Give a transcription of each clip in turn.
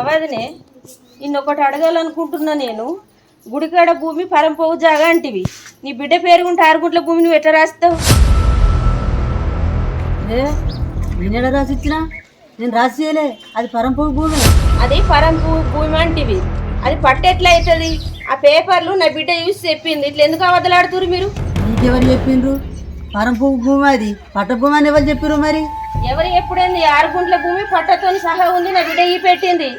అవదినే ఇన్నొకటి అడగాలనుకుంటున్నా నేను. గుడికాడ భూమి పరంపోవు జాగా అంటివి. నీ బిడ్డ పేరుగుంటే ఆరుగుంట్ల భూమి నువ్వు ఎట్లా రాస్తావు? ఏ నేనేడ రాసి ఇచ్చినా? నేను రాసి చేయలే అది పరంపూర్ భూమి. అది పరంపు భూమి అంటివి. అది పట్టు ఎట్లా అవుతుంది ఆ పేపర్లు నా బిడ్డ చూసి చెప్పింది. ఇట్లా ఎందుకు అవదలాడుతురు మీరు? నీకెవరు చెప్పిండ్రు? పరంపూర్ భూమి అది. పట్ట భూమి అని ఎవరు చెప్పిర్రు మరి? ఎవరు ఎప్పుడైంది? ఆరు గుంట్ల భూమి పట్టతోని సహా ఉంది నా బిడ్డ ఈ పెట్టింది.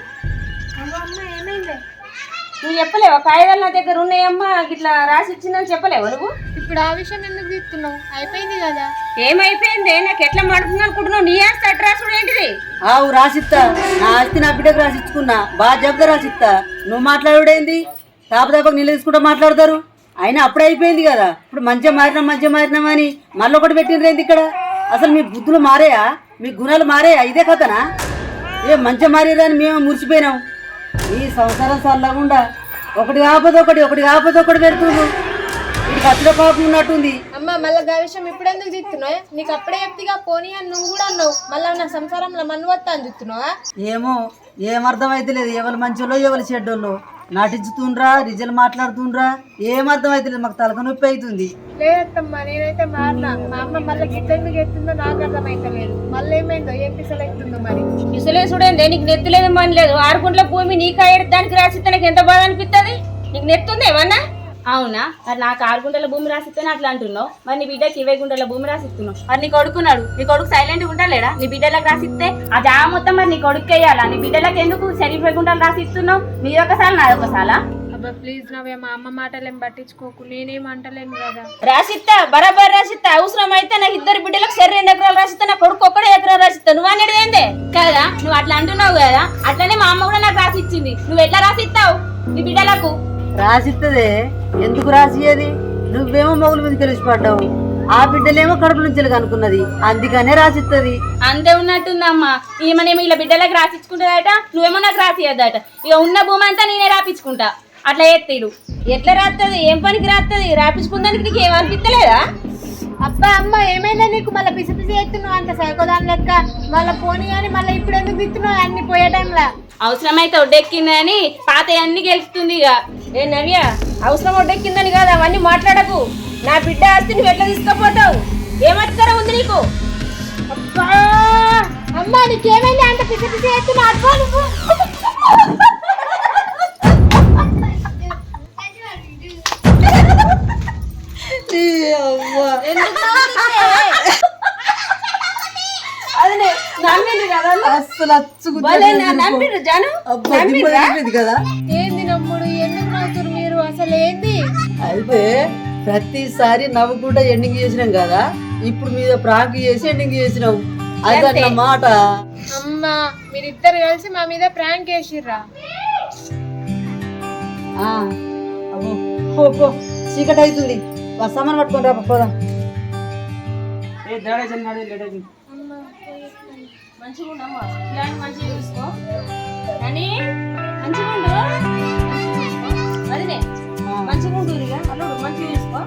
నువ్వు చెప్పలేవా? కాగితాలు నా దగ్గర ఉన్నాయమ్మా ఇట్లా రాసి ఇచ్చిందని చెప్పలేవా నువ్వు? ఇప్పుడు ఆ విషయం ఎందుకు తీస్తున్నావు? అయిపోయింది కదా? ఏమైపోయింది? నాకు ఎట్లా మాడుతుంది అనుకుంటున్నావు? నీ ఆస్తి అడ్రాసుడు ఏంటిది? ఆవు రాసిస్తా నా ఆస్తి నా బిడ్డకు రాసిచ్చుకున్నా. బాగా జబ్గా రాసిస్తా నువ్వు మాట్లాడుడేంది తాపతాపకు నీళ్ళు తీసుకుంటూ మాట్లాడతారు. అయినా అప్పుడే అయిపోయింది కదా. ఇప్పుడు మంచిగా మారినాం మంచిగా మారినాం అని మళ్ళీ ఒకటి పెట్టిండ్రేంది ఇక్కడ? అసలు మీ బుద్ధులు మారాయా? మీ గుణాలు మారాయా? ఇదే కథనా? ఏ మంచిగా మారేదని మేము మురిసిపోయినాం. ఈ సంసారం చల్లకుండా ఒకటి కాకపోతే ఒకటి ఒకటి కాకపోతే ఒకటి పెడుతుండ్రు ఇది కచ్చిన పాపం ఉన్నట్టుంది. అమ్మ మళ్ళీ ఆ విషయం ఇప్పుడు ఎందుకు తీస్తున్నావు నీకు అప్పుడే చెప్తిగా పోనీ అని నువ్వు కూడా అన్నావు. మళ్ళీ నా సంసారంలో మన్ను వస్తా అని చూస్తున్నావా ఏమో ఏం అర్థం అయితే లేదు ఎవరు మంచోళ్ళు ఎవరు చెడ్డోళ్ళు. నటించుతుండ్రా రిజల్ట్ మాట్లాడుతుండ్రా ఏం అర్థం అయితే లేదు మాకు తలక నొప్పి అవుతుంది లేదత్తమ్మా నేనైతే మారినా. మా అమ్మ మళ్ళీ గిట్ట ఎందుకు ఎత్తుందో నాకు అర్థమైతలేదు. మళ్ళీ ఏమైందో ఏం పిసలు ఎత్తుందో మరి. ఇసులేసుడేందే నీకు నెత్తి లేదు మన లేదు. ఆరు గుంట్ల భూమి నీ కాయడు దానికి రాసిస్తే నాకు ఎంత బాధ అనిపిస్తుంది నీకు నెత్తుంది ఏమన్నా? అవునా? మరి నాకు ఆరు గుంటల భూమి రాసిస్తేనే అట్లా అంటున్నావు. మరి నీ బిడ్డకి ఇరవై గుంటల భూమి రాసిస్తున్నావు. మరి నీ కొడుకున్నాడు. నీ కొడుకు సైలెంట్ ఉండలేడా? నీ బిడ్డలకు రాసిస్తే ఆ జామ మొత్తం మరి నీ కొడుకు వేయాలా? నీ బిడ్డలకు ఎందుకు సరి ఇరవై గుంటలు రాసిస్తున్నావు? నీ ఒకసారి నాది అబ్బా ప్లీజ్ నవ్వే మా అమ్మ మాటలేం పట్టించుకోకు. నేనేం అంటలేను కదా. రాసిస్తా బరాబర్ రాసిస్తా. అవసరం అయితే నాకు ఇద్దరు బిడ్డలకు సరి రెండు ఎకరాలు రాసిస్తా నా కొడుకు ఒక్కడే ఎకరం రాసిస్తా. నువ్వు అనేది ఏందే? కదా నువ్వు అట్లా అంటున్నావు కదా. అట్లనే మా అమ్మ కూడా నాకు రాసి ఇచ్చింది నువ్వు ఎట్లా రాసిస్తావు? నీ బిడ్డలకు? రాసిత్తదే. ఎందుకు రాసియేది నువ్వేమో మొగుల మీద తెలిసిపడ్డావు. ఆ బిడ్డలేమో కడుపు నుంచి కనుక్కున్నది అందుకనే రాసిత్తది. అంతే ఉన్నట్టుందమ్మా. ఈమెనేమో ఇలా బిడ్డలకు రాసిచ్చుకుంటుందట నువ్వేమో నాకు రాసియద్దట ఇక ఉన్న భూమి అంతా నేనే రాపించుకుంటా అట్లా ఎత్తిడు ఎట్లా రాస్తుంది ఏం పనికి రాస్తుంది రాపించుకుందానికి నీకు ఏమనిపిస్తలేదా అబ్బా అమ్మ ఏమైందా నీకు? మళ్ళీ పిసి పిసి ఎత్తున్నావు అంత సైకోదాని లెక్క. మళ్ళీ పోనీ కానీ మళ్ళీ ఇప్పుడు ఎందుకు తిత్తున్నావు అన్ని పోయే టైంలో? అవసరమైతే ఒడ్డెక్కిందని పాత అన్ని గెలుస్తుంది ఇక ఏ నవ్య అవసరం ఒడ్డెక్కిందని కాదు అవన్నీ మాట్లాడకు. నా బిడ్డ ఆస్తి నువ్వు ఎట్లా తీసుకుపోతావు. ఏం అధికారం ఉంది నీకు? అబ్బా! అమ్మ నీకేమైంది? అంత పిసి నువ్వు! నమ్మిండ్రు కదా? నమ్ముడు ఎందుకు నవ్వుతురు మీరు అసలు ఏంది అయితే ప్రతిసారి నవ్వుకుంటా ఎండింగ్ చేసినాం కదా ఇప్పుడు మీద ప్రాంక్ చేసి ఎండింగ్ చేసినావు అది అన్న మాట. అమ్మ మీరిద్దరు కలిసి మా మీద ప్రాంక్ వేసిర్రా ఆ, అబ్బో, పో పో చీకటి అవుతుంది. వస్తామని పట్టుకొని రా పోదాం మంచిగా ఉండమ్మా ఇలాంటి మంచిగా చూసుకో. అని మంచిగా ఉండు అదినే మంచిగా ఇక అల్లుడు మంచిగా చూసుకో.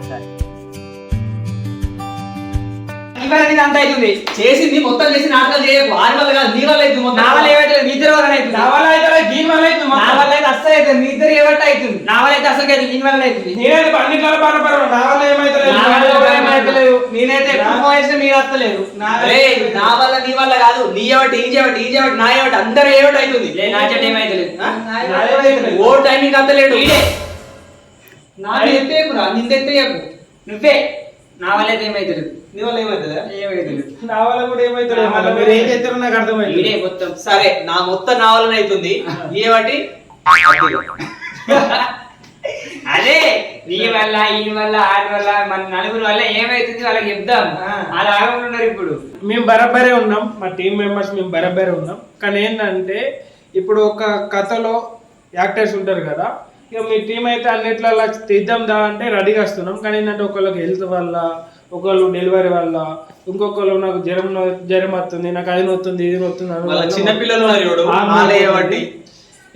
అంత అవుతుంది. చేసింది మొత్తం చేసి నాటకాలు చేయకు. ఆరు వల్ల కాదు నీ వల్ల అవుతుంది మొత్తం. నా వల్ల ఏమైతే మీ ఇద్దరు వల్ల అవుతుంది. నా వల్ల అయితే దీని వల్ల అవుతుంది నా మొత్తం. వల్ల అయితే అస్సలు అవుతుంది. మీ ఇద్దరు అవుతుంది. నా వల్ల అయితే అసలు దీని వల్ల అవుతుంది. నేనైతే అన్నిట్లో బాధపడను నా వల్ల ఏమైతే నా వల్ల ఏమైతలేదు. నేనైతే ఎక్కువ చేసినా మీరు వస్తలేదు నా వల్ల నీ వల్ల కాదు. నీ ఏమిటి ఈ చేయబట్టి ఈ చేయబట్టి నా ఏమిటి? అందరూ ఏమిటి అవుతుంది? నా చెట్టు ఏమైతలేదు ఓ టైమింగ్ అంతలేడు. ఈడే నాకు ఎత్తేకురా నిందెత్తేయకు నువ్వే. నా వల్ల అయితే ఏమైతలేదు? నీ వల్ల ఏమైతలేదు ఏమైతలేదు. నా వల్ల కూడా ఏమైతే మళ్ళీ మీరు ఏం చేస్తారో నాకు అర్థమైంది ఈడే మొత్తం. సరే నా మొత్తం నా వలన అవుతుంది. ఏమటి? అదే నీ వల్ల ఈ వల్ల ఆడి వల్ల మన నలుగురు వల్ల ఏమైతుంది వాళ్ళకి చెప్దాం. అలా ఉన్నారు ఇప్పుడు. మేము బరాబరే ఉన్నాం మా టీం మెంబర్స్ మేము బరాబరే ఉన్నాం. కానీ ఏంటంటే ఇప్పుడు ఒక కథలో యాక్టర్స్ ఉంటారు కదా ఇక మీ టీం అయితే అన్నిట్లో తీద్దాం దా అంటే రెడీగా వస్తున్నాం. కానీ ఏంటంటే ఒకళ్ళకి హెల్త్ వల్ల ఒకళ్ళు డెలివరీ వల్ల ఇంకొకళ్ళు నాకు జ్వరం జ్వరం వస్తుంది నాకు అది నొత్తుంది ఇది నొత్తుంది అని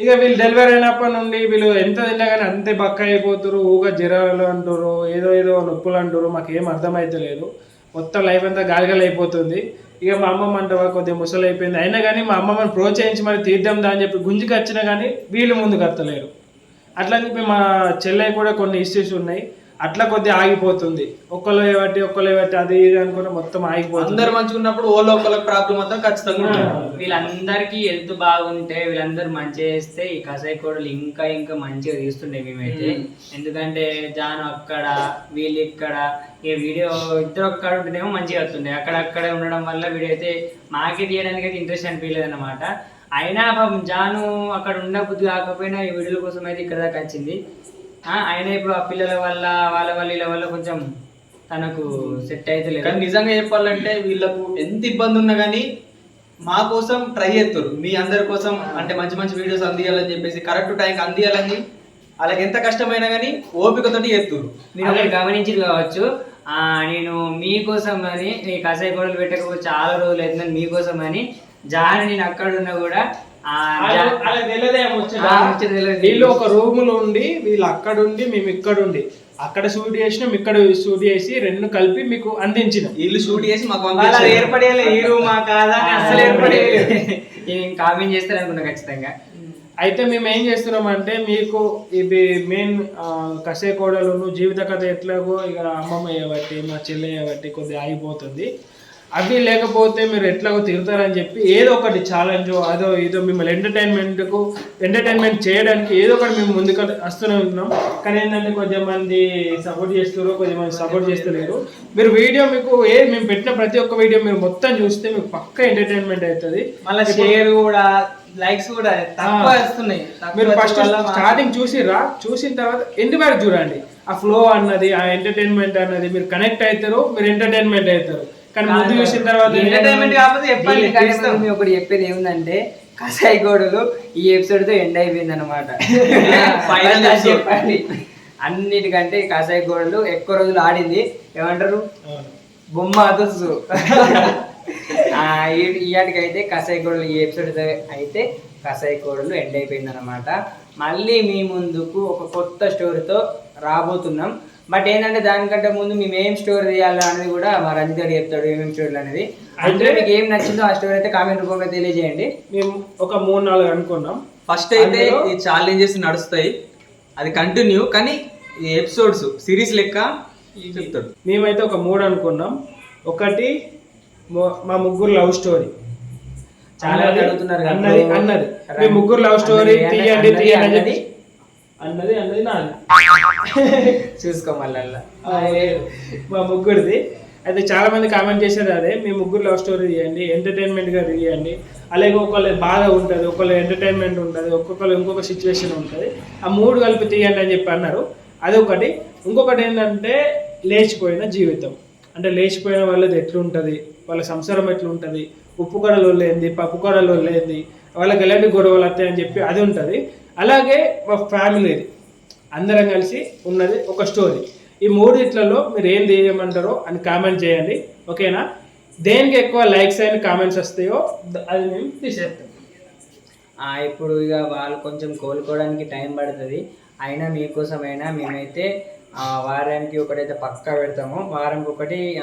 ఇక వీళ్ళు డెలివరీ అయినప్పటి నుండి వీళ్ళు ఎంత తిన్నా కానీ అంతే బక్క అయిపోతురు ఊగా జ్వరాలు అంటారు ఏదో ఏదో నొప్పులు అంటారు మాకు ఏం అర్థమైతలేదు మొత్తం లైఫ్ అంతా గాలిగలు అయిపోతుంది. ఇక మా అమ్మమ్మ అంటవా కొద్దిగా ముసలి అయిపోయింది. అయినా కానీ మా అమ్మమ్మని ప్రోత్సహించి మరి తీద్దాం దా అని చెప్పి గుంజుకి వచ్చినా కానీ వీళ్ళు ముందుకు వస్తలేరు. అట్లా అని చెప్పి మా చెల్లె కూడా కొన్ని ఇష్యూస్ ఉన్నాయి. అట్లా కొద్దిగా ఆగిపోతుంది. ఒక్కళ్ళు బట్టి ఒక్కళ్ళు బట్టి అది ఇది అనుకుని మొత్తం ఆగిపోతుంది. అందరు మంచిగా ఉన్నప్పుడు ఓలో ఒకళ్ళకి ప్రాబ్లం మాత్రం ఖచ్చితంగా ఉంటుంది. వీళ్ళందరికీ హెల్త్ బాగుంటే వీళ్ళందరూ మంచిగా చేస్తే ఈ కసాయి కోడలు ఇంకా ఇంకా మంచిగా తీస్తుండే మేమైతే. ఎందుకంటే జాను అక్కడ వీళ్ళు ఇక్కడ ఈ వీడియో ఇద్దరు ఒక్కడ ఉంటేనేమో మంచిగా వస్తుండే. అక్కడక్కడే ఉండడం వల్ల వీడియో అయితే మాకే తీయడానికి అయితే ఇంట్రెస్ట్ అనిపించలేదు అనమాట అయినా పాపం జాను అక్కడ ఉన్న బుద్ధి కాకపోయినా ఈ వీడియోల కోసం అయితే ఇక్కడ దాకా వచ్చింది. ఆ, అయినా ఇప్పుడు ఆ పిల్లల వల్ల వాళ్ళ వల్ల వీళ్ళ వల్ల కొంచెం తనకు సెట్ అయితే లేదు కానీ నిజంగా చెప్పాలంటే వీళ్ళకు ఎంత ఇబ్బంది ఉన్నా కానీ మా కోసం ట్రై చేస్తారు. మీ అందరి కోసం అంటే మంచి మంచి వీడియోస్ అందియాలని చెప్పేసి కరెక్ట్ టైంకి అందియాలని వాళ్ళకి ఎంత కష్టమైనా కానీ ఓపికతోటి చేస్తారు. మీరు గమనించి కావచ్చు. ఆ నేను మీకోసం అని ఈ కసాయి గొడవలు పెట్టకపోతే చాలా రోజులు అవుతుందని మీకోసం అని జాని నేను అక్కడ ఉన్నా కూడా వీళ్ళు ఒక రూమ్లో ఉండి వీళ్ళు అక్కడ ఉండి మేము ఇక్కడ ఉండి అక్కడ షూట్ చేసినాం ఇక్కడ షూట్ చేసి రెండు కలిపి మీకు అందించిన. వీళ్ళు షూట్ చేసి మాకు. ఏర్పడేయాలి ఈ రూమా కాదా? నేను కామెంట్ చేస్తారు అనుకున్నా ఖచ్చితంగా. అయితే మేము ఏం చేస్తున్నాం అంటే మీకు ఇది మెయిన్ కసే కోడలు జీవిత కథ ఎట్లాగో ఇక అమ్మమ్మ చేయబట్టి మా చెల్లె చేయబట్టి కొద్దిగా ఆగిపోతుంది. అవి లేకపోతే మీరు ఎట్లాగో తిరుగుతారని చెప్పి ఏదో ఒకటి ఛాలెంజ్ అదో ఏదో మిమ్మల్ని ఎంటర్టైన్మెంట్కు ఎంటర్టైన్మెంట్ చేయడానికి ఏదో ఒకటి మేము ముందుకు వస్తూనే ఉన్నాం. కానీ ఏంటంటే కొంతమంది సపోర్ట్ చేస్తారు కొంతమంది సపోర్ట్ చేస్తలేరు. మీరు వీడియో మీకు ఏ మేము పెట్టిన ప్రతి ఒక్క వీడియో మీరు మొత్తం చూస్తే మీకు పక్క ఎంటర్టైన్మెంట్ అవుతుంది. మళ్ళీ షేర్ కూడా లైక్స్ కూడా తక్కువ వస్తున్నాయి. మీరు ఫస్ట్ స్టార్టింగ్ చూసిర్రా? చూసిన తర్వాత ఎండ్ వరకు చూడండి? ఆ ఫ్లో అన్నది ఆ ఎంటర్టైన్మెంట్ అన్నది మీరు కనెక్ట్ అవుతారు మీరు ఎంటర్టైన్మెంట్ అవుతారు. కానీ ముందు చూసిన తర్వాత ఎంటర్టైన్మెంట్ కాకపోతే మేము ఒకటి చెప్పేది ఏముందంటే కసాయి గోడలు ఈ ఎపిసోడ్తో ఎండ్ అయిపోయింది అనమాట. చెప్పండి అన్నిటికంటే కసాయి గోడలు ఎక్కువ రోజులు ఆడింది ఏమంటారు. బొమ్మ అదస్సు ఇయాటికి అయితే కసాయి కోడలు ఈ ఎపిసోడ్ అయితే కసాయి కోడలు ఎండ్ అయిపోయింది అనమాట మళ్ళీ మీ ముందుకు ఒక కొత్త స్టోరీతో రాబోతున్నాం. బట్ ఏంటంటే దానికంటే ముందు మేము ఏం స్టోరీ తీయాలి అనేది కూడా మా రంజిత్ గారు చెప్తాడు ఏమేమి స్టోరీలు అనేది. అంటే మీకు ఏం నచ్చిందో ఆ స్టోరీ అయితే కామెంట్ రూపంలో తెలియజేయండి. మేము ఒక మూడు నాలుగు అనుకున్నాం. ఫస్ట్ అయితే అందులో- ఈ ఛాలెంజెస్ నడుస్తాయి. అది కంటిన్యూ కానీ ఈ ఎపిసోడ్స్ సిరీస్ లెక్క చెప్తాడు. మేమైతే ఒక మూడు అనుకున్నాం. ఒకటి మొ- ముగ్గురు లవ్ స్టోరీ. చాలా అడుగుతున్నారు కదా. అన్నది అన్నది. మీ ముగ్గురు లవ్ స్టోరీ అన్నది, తీయండి తీయండి అన్నది. అన్నది అన్నది నాది. చూసుకో మళ్ళీ ఆ, మా ముగ్గురిది. అయితే చాలా మంది కామెంట్ చేసేది అదే మీ ముగ్గురు లవ్ స్టోరీ తీయండి ఎంటర్టైన్మెంట్గా తీయండి. అలాగే ఒకళ్ళు బాధ ఉంటుంది ఒకళ్ళు ఎంటర్టైన్మెంట్ ఉంటుంది ఒక్కొక్కరు ఇంకొక సిచ్యువేషన్ ఉంటుంది. ఆ మూడు కలిపి తీయండి అని చెప్పి అన్నారు. అదొకటి. ఇంకొకటి ఏంటంటే లేచిపోయిన జీవితం. అంటే లేచిపోయిన వాళ్ళది ఎట్లుంటుంది వాళ్ళ సంసారం ఎట్లుంటుంది ఉప్పు కడలు లేనిది పప్పు కడలు లేనిది వాళ్ళకి ఎలాంటి గొడవలు వస్తాయని చెప్పి అది ఉంటుంది. అలాగే మా ఫ్యామిలీది అందరం కలిసి ఉన్నది ఒక స్టోరీ. ఈ మూడిట్లలో మీరు ఏం చేయమంటారో అని కామెంట్ చేయండి. ఓకేనా? దేనికి ఎక్కువ లైక్స్ అయిన కామెంట్స్ వస్తాయో అది మేము తీసేస్తాం. ఇప్పుడు ఇక వాళ్ళు కొంచెం కోలుకోవడానికి టైం పడుతుంది. అయినా మీకోసమైనా మేమైతే వారానికి ఒకటైతే పక్కా పెడతాము. వారానికి ఒకటి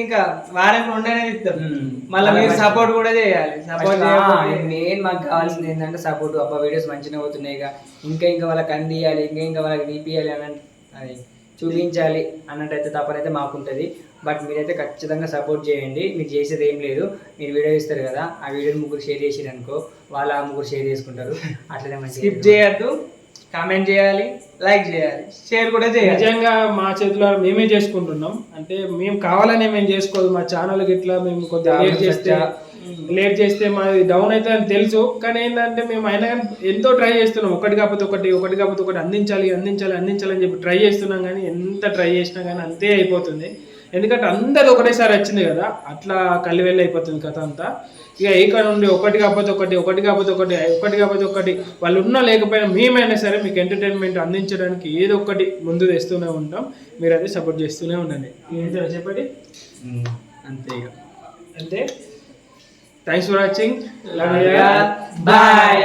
ఇంకా వారానికి రెండైనా ఇస్తాం. మళ్ళీ మీరు మంచి- సపోర్ట్ కూడా చేయాలి. సపోర్ట్ మెయిన్ మాకు కావాల్సింది ఏంటంటే సపోర్ట్ అబ్బా వీడియోస్ మంచిగా అవుతున్నాయి ఇక. ఇంకా ఇంకా వాళ్ళకి అందియాలి ఇంకా ఇంకా వాళ్ళకి తీపియాలి అని అది చూపించాలి అన్నట్టయితే తప్పనైతే మాకుంటుంది. బట్ మీరైతే ఖచ్చితంగా సపోర్ట్ చేయండి. మీరు చేసేది ఏం లేదు. మీరు వీడియో ఇస్తారు కదా ఆ వీడియోని ముగ్గురు షేర్ చేసిరు అనుకో వాళ్ళు ఆ ముగ్గురు షేర్ చేసుకుంటారు. అట్లనే మంచిగా స్కిప్ చేయొద్దు. కామెంట్ చేయాలి లైక్ చేయాలి షేర్ కూడా చేయాలి. నిజంగా మా చేతిలో మేమే చేసుకుంటున్నాం. అంటే మేము కావాలని మేము చేసుకోదు. మా ఛానల్ ఇట్లా మేము కొద్దిగా లేట్ చేస్తే లేట్ చేస్తే మాది డౌన్ అయితే అని తెలుసు. కానీ ఏంటంటే మేము అయినా కానీ ఎంతో ట్రై చేస్తున్నాం. ఒకటి కాకపోతే ఒకటి ఒకటి కాకపోతే ఒకటి అందించాలి అందించాలి అందించాలి అని చెప్పి ట్రై చేస్తున్నాం కానీ ఎంత ట్రై చేసినా కానీ అంతే అయిపోతుంది. ఎందుకంటే అందరు ఒకటేసారి వచ్చింది కదా అట్లా కలివెళ్ళి అయిపోతుంది కథ అంతా. ఇక ఇక్కడ నుండి ఒకటి కాకపోతే ఒకటి ఒకటి కాకపోతే ఒకటి ఒకటి కాకపోతే ఒకటి వాళ్ళు ఉన్నా లేకపోయినా మేమైనా సరే మీకు ఎంటర్టైన్మెంట్ అందించడానికి ఏదో ఒకటి ముందు తెస్తూనే ఉంటాం. మీరు అదే సపోర్ట్ చేస్తూనే ఉండండి. ఏంటో చెప్పండి? అంతే ఇక. అంతే థ్యాంక్స్ ఫర్ వాచింగ్ బాయ్